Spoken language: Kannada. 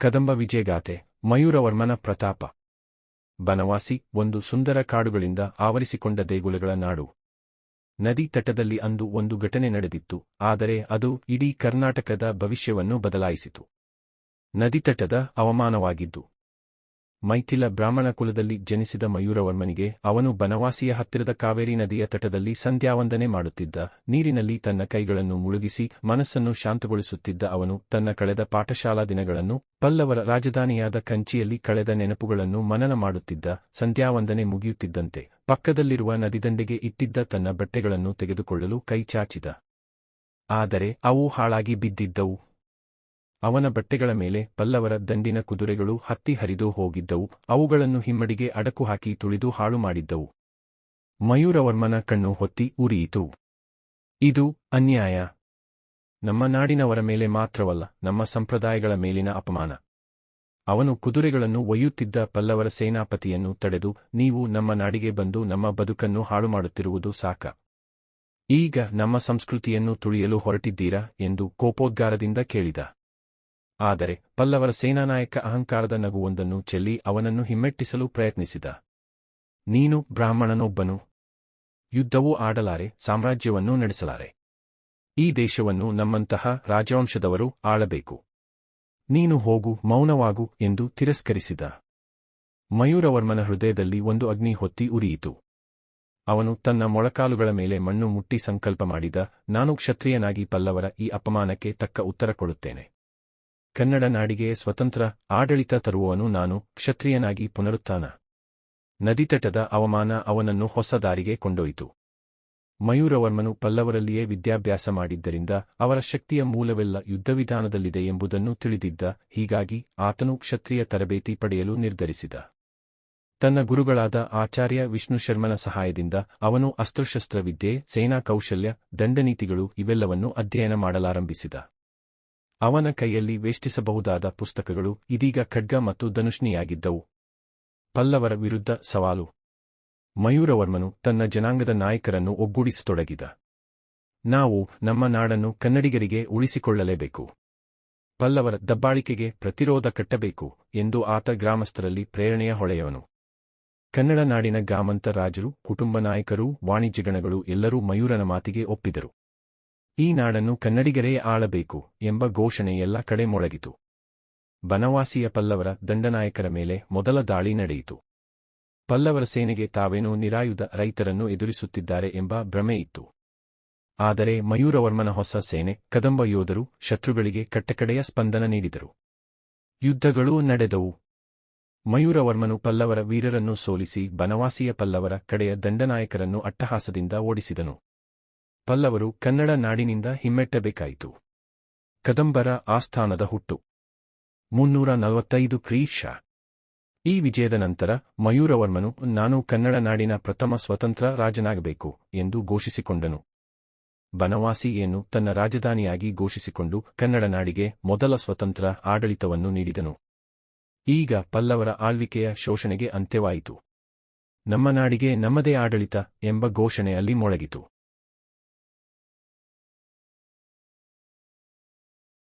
ಕದಂಬ ವಿಜಯಗಾಥೆ, ಮಯೂರವರ್ಮನ ಪ್ರತಾಪ. ಬನವಾಸಿ, ಒಂದು ಸುಂದರ ಕಾಡುಗಳಿಂದ ಆವರಿಸಿಕೊಂಡ ದೇಗುಲಗಳ ನಾಡು. ನದಿ ತಟದಲ್ಲಿ ಅಂದು ಒಂದು ಘಟನೆ ನಡೆದಿತ್ತು, ಆದರೆ ಅದು ಇಡೀ ಕರ್ನಾಟಕದ ಭವಿಷ್ಯವನ್ನು ಬದಲಾಯಿಸಿತು. ನದಿತಟದ ಅವಮಾನವಾಗಿದ್ದು. ಮೈಥಿಲ ಬ್ರಾಹ್ಮಣ ಕುಲದಲ್ಲಿ ಜನಿಸಿದ ಮಯೂರವರ್ಮನಿಗೆ ಅವನು ಬನವಾಸಿಯ ಹತ್ತಿರದ ಕಾವೇರಿ ನದಿಯ ತಟದಲ್ಲಿ ಸಂಧ್ಯಾವಂದನೆ ಮಾಡುತ್ತಿದ್ದ. ನೀರಿನಲ್ಲಿ ತನ್ನ ಕೈಗಳನ್ನು ಮುಳುಗಿಸಿ ಮನಸ್ಸನ್ನು ಶಾಂತಗೊಳಿಸುತ್ತಿದ್ದ ಅವನು ತನ್ನ ಕಳೆದ ಪಾಠಶಾಲಾ ದಿನಗಳನ್ನು ಪಲ್ಲವರ ರಾಜಧಾನಿಯಾದ ಕಂಚಿಯಲ್ಲಿ ಕಳೆದ ನೆನಪುಗಳನ್ನು ಮನನ ಮಾಡುತ್ತಿದ್ದ. ಸಂಧ್ಯಾವಂದನೆ ಮುಗಿಯುತ್ತಿದ್ದಂತೆ ಪಕ್ಕದಲ್ಲಿರುವ ನದಿದಂಡೆಗೆ ಇಟ್ಟಿದ್ದ ತನ್ನ ಬಟ್ಟೆಗಳನ್ನು ತೆಗೆದುಕೊಳ್ಳಲು ಕೈಚಾಚಿದ ಆದರೆ ಅವು ಹಾಳಾಗಿ ಬಿದ್ದಿದ್ದವು. ಅವನ ಬಟ್ಟೆಗಳ ಮೇಲೆ ಪಲ್ಲವರ ದಂಡಿನ ಕುದುರೆಗಳು ಹತ್ತಿ ಹರಿದು ಹೋಗಿದ್ದವು. ಅವುಗಳನ್ನು ಹಿಮ್ಮಡಿಗೆ ಅಡಕು ಹಾಕಿ ತುಳಿದು ಹಾಳು ಮಾಡಿದ್ದವು. ಮಯೂರವರ್ಮನ ಕಣ್ಣು ಹೊತ್ತಿ ಉರಿಯಿತು. ಇದು ಅನ್ಯಾಯ. ನಮ್ಮ ನಾಡಿನವರ ಮೇಲೆ ಮಾತ್ರವಲ್ಲ, ನಮ್ಮ ಸಂಪ್ರದಾಯಗಳ ಮೇಲಿನ ಅಪಮಾನ. ಅವನು ಕುದುರೆಗಳನ್ನು ಒಯ್ಯುತ್ತಿದ್ದ ಪಲ್ಲವರ ಸೇನಾಪತಿಯನ್ನು ತಡೆದು, ನೀವು ನಮ್ಮ ನಾಡಿಗೆ ಬಂದು ನಮ್ಮ ಬದುಕನ್ನು ಹಾಳು ಮಾಡುತ್ತಿರುವುದು ಸಾಕ. ಈಗ ನಮ್ಮ ಸಂಸ್ಕೃತಿಯನ್ನು ತುಳಿಯಲು ಹೊರಟಿದ್ದೀರಾ ಎಂದು ಕೋಪೋದ್ಗಾರದಿಂದ ಕೇಳಿದ. ಆದರೆ ಪಲ್ಲವರ ಸೇನಾನಾಯಕ ಅಹಂಕಾರದ ನಗುವೊಂದನ್ನು ಚೆಲ್ಲಿ ಅವನನ್ನು ಹಿಮ್ಮೆಟ್ಟಿಸಲು ಪ್ರಯತ್ನಿಸಿದ. ನೀನು ಬ್ರಾಹ್ಮಣನೊಬ್ಬನು. ಯುದ್ಧವೂ ಆಡಲಾರೆ, ಸಾಮ್ರಾಜ್ಯವನ್ನೂ ನಡೆಸಲಾರೆ. ಈ ದೇಶವನ್ನು ನಮ್ಮಂತಹ ರಾಜವಂಶದವರು ಆಳಬೇಕು. ನೀನು ಹೋಗು, ಮೌನವಾಗು ಎಂದು ತಿರಸ್ಕರಿಸಿದ. ಮಯೂರವರ್ಮನ ಹೃದಯದಲ್ಲಿ ಒಂದು ಅಗ್ನಿ ಹೊತ್ತಿ ಉರಿಯಿತು. ಅವನು ತನ್ನ ಮೊಳಕಾಲುಗಳ ಮೇಲೆ ಮಣ್ಣು ಮುಟ್ಟಿ ಸಂಕಲ್ಪ ಮಾಡಿದ, ನಾನು ಕ್ಷತ್ರಿಯನಾಗಿ ಪಲ್ಲವರ ಈ ಅಪಮಾನಕ್ಕೆ ತಕ್ಕ ಉತ್ತರ ಕೊಡುತ್ತೇನೆ. ಕನ್ನಡ ನಾಡಿಗೆ ಸ್ವತಂತ್ರ ಆಡಳಿತ ತರುವವನು ನಾನು, ಕ್ಷತ್ರಿಯನಾಗಿ ಪುನರುತ್ಥಾನ. ನದಿತಟದ ಅವಮಾನ ಅವನನ್ನು ಹೊಸ ದಾರಿಗೆ ಕೊಂಡೊಯ್ತು ಮಯೂರವರ್ಮನು ಪಲ್ಲವರಲ್ಲಿಯೇ ವಿದ್ಯಾಭ್ಯಾಸ ಮಾಡಿದ್ದರಿಂದ ಅವರ ಶಕ್ತಿಯ ಮೂಲವೆಲ್ಲ ಯುದ್ಧವಿಧಾನದಲ್ಲಿದೆ ಎಂಬುದನ್ನು ತಿಳಿದಿದ್ದ, ಹೀಗಾಗಿ ಆತನು ಕ್ಷತ್ರಿಯ ತರಬೇತಿ ಪಡೆಯಲು ನಿರ್ಧರಿಸಿದ. ತನ್ನ ಗುರುಗಳಾದ ಆಚಾರ್ಯ ವಿಷ್ಣು ಶರ್ಮನ ಸಹಾಯದಿಂದ ಅವನು ಅಸ್ತ್ರಶಸ್ತ್ರವಿದ್ಯೆ, ಸೇನಾ ಕೌಶಲ್ಯ, ದಂಡನೀತಿಗಳು ಇವೆಲ್ಲವನ್ನು ಅಧ್ಯಯನ ಮಾಡಲಾರಂಭಿಸಿದ. ಅವನ ಕೈಯಲ್ಲಿ ವೇಷ್ಟಿಸಬಹುದಾದ ಪುಸ್ತಕಗಳು ಇದೀಗ ಖಡ್ಗ ಮತ್ತು ಧನುಷ್ಣಿಯಾಗಿದ್ದವು. ಪಲ್ಲವರ ವಿರುದ್ಧ ಸವಾಲು. ಮಯೂರವರ್ಮನು ತನ್ನ ಜನಾಂಗದ ನಾಯಕರನ್ನು ಒಗ್ಗೂಡಿಸತೊಡಗಿದ. ನಾವು ನಮ್ಮ ನಾಡನ್ನು ಕನ್ನಡಿಗರಿಗೆ ಉಳಿಸಿಕೊಳ್ಳಲೇಬೇಕು. ಪಲ್ಲವರ ದಬ್ಬಾಳಿಕೆಗೆ ಪ್ರತಿರೋಧ ಕಟ್ಟಬೇಕು ಎಂದು ಆತ ಗ್ರಾಮಸ್ಥರಲ್ಲಿ ಪ್ರೇರಣೆಯ ಹೊಳೆಯವನು. ಕನ್ನಡ ನಾಡಿನ ಗಾಮಂತ ರಾಜರು, ಕುಟುಂಬ ನಾಯಕರು, ವಾಣಿಜ್ಯಗಣಗಳು ಎಲ್ಲರೂ ಮಯೂರನ ಮಾತಿಗೆ ಒಪ್ಪಿದರು. ಈ ನಾಡನ್ನು ಕನ್ನಡಿಗರೇ ಆಳಬೇಕು ಎಂಬ ಘೋಷಣೆ ಎಲ್ಲ ಕಡೆ ಮೊಳಗಿತು ಬನವಾಸಿಯ ಪಲ್ಲವರ ದಂಡನಾಯಕರ ಮೇಲೆ ಮೊದಲ ದಾಳಿ ನಡೆಯಿತು. ಪಲ್ಲವರ ಸೇನೆಗೆ ತಾವೇನೋ ನಿರಾಯುಧ ರೈತರನ್ನು ಎದುರಿಸುತ್ತಿದ್ದಾರೆ ಎಂಬ ಭ್ರಮೆ ಇತ್ತು. ಆದರೆ ಮಯೂರವರ್ಮನ ಹೊಸ ಸೇನೆ ಕದಂಬ ಯೋಧರು ಶತ್ರುಗಳಿಗೆ ಕಟ್ಟಕಡೆಯ ಸ್ಪಂದನ ನೀಡಿದರು. ಯುದ್ಧಗಳೂ ನಡೆದವು. ಮಯೂರವರ್ಮನು ಪಲ್ಲವರ ವೀರರನ್ನು ಸೋಲಿಸಿ ಬನವಾಸಿಯ ಪಲ್ಲವರ ಕಡೆಯ ದಂಡನಾಯಕರನ್ನು ಅಟ್ಟಹಾಸದಿಂದ ಓಡಿಸಿದನು. ಪಲ್ಲವರು ಕನ್ನಡ ನಾಡಿನಿಂದ ಹಿಮ್ಮೆಟ್ಟಬೇಕಾಯಿತು. ಕದಂಬರ ಆಸ್ಥಾನದ ಹುಟ್ಟು. ಮುನ್ನೂರ ನಲವತ್ತೈದು ಕ್ರೀಶ. ಈ ವಿಜಯದ ನಂತರ ಮಯೂರವರ್ಮನು, ನಾನು ಕನ್ನಡ ನಾಡಿನ ಪ್ರಥಮ ಸ್ವತಂತ್ರ ರಾಜನಾಗಬೇಕು ಎಂದು ಘೋಷಿಸಿಕೊಂಡನು. ಬನವಾಸಿಯನ್ನು ತನ್ನ ರಾಜಧಾನಿಯಾಗಿ ಘೋಷಿಸಿಕೊಂಡು ಕನ್ನಡ ನಾಡಿಗೆ ಮೊದಲ ಸ್ವತಂತ್ರ ಆಡಳಿತವನ್ನು ನೀಡಿದನು. ಈಗ ಪಲ್ಲವರ ಆಳ್ವಿಕೆಯ ಶೋಷಣೆಗೆ ಅಂತ್ಯವಾಯಿತು. ನಮ್ಮ ನಾಡಿಗೆ ನಮ್ಮದೇ ಆಡಳಿತ ಎಂಬ ಘೋಷಣೆಯಲ್ಲಿ ಮೊಳಗಿತು.